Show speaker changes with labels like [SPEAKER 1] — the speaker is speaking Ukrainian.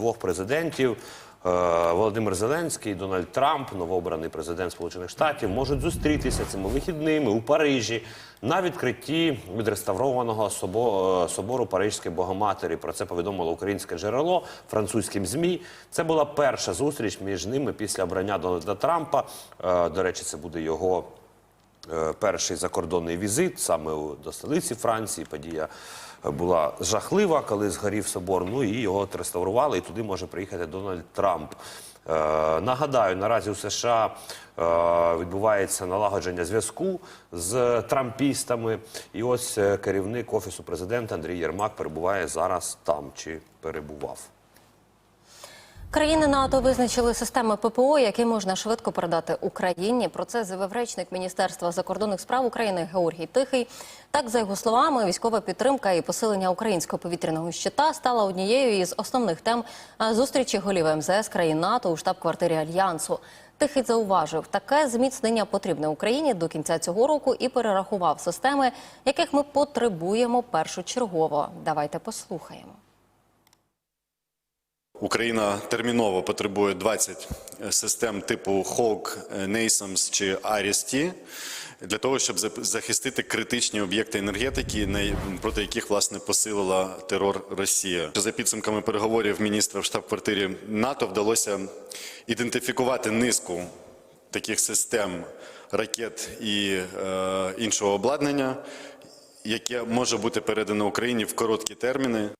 [SPEAKER 1] двох президентів. е, Володимир Зеленський Дональд Трамп, новообраний президент Сполучених Штатів, можуть зустрітися цими вихідними у Парижі на відкритті відреставрованого е, собору Парижської Богоматері. Про це повідомило українське джерело французьким змі. Це була перша зустріч між ними після обрання Дональда Трампа. Е, До речі, це буде його перший закордонний візит саме до столиці Франції. Подія е, була жахлива, коли згорів собор. Ну і його отреставрували, і туди може приїхати Дональд Трамп. Е, Нагадаю, наразі у США е, відбувається налагодження зв'язку з трампістами. І ось е, керівник офісу президента Андрій Єрмак перебуває зараз там чи перебував.
[SPEAKER 2] Країни НАТО визначили системи ППО, які можна швидко передати Україні. Про це заявив речник Міністерства закордонних справ України Георгій Тихий. Так, за його словами, військова підтримка і посилення українського повітряного щита стала однією із основних тем зустрічі голів МЗС країн НАТО у штаб-квартирі Альянсу. Тихий зауважив, таке зміцнення потрібне Україні до кінця цього року і перерахував системи, яких ми потребуємо першочергово. Давайте послухаємо.
[SPEAKER 3] Україна терміново потребує 20 систем типу Hawk, NASAMS чи Ares-T для того, щоб захистити критичні об'єкти енергетики, проти яких власне посилила терор Росія. За підсумками переговорів міністра в штаб-квартирі НАТО вдалося ідентифікувати низку таких систем ракет і е, іншого обладнання, яке може бути передано Україні в короткі терміни.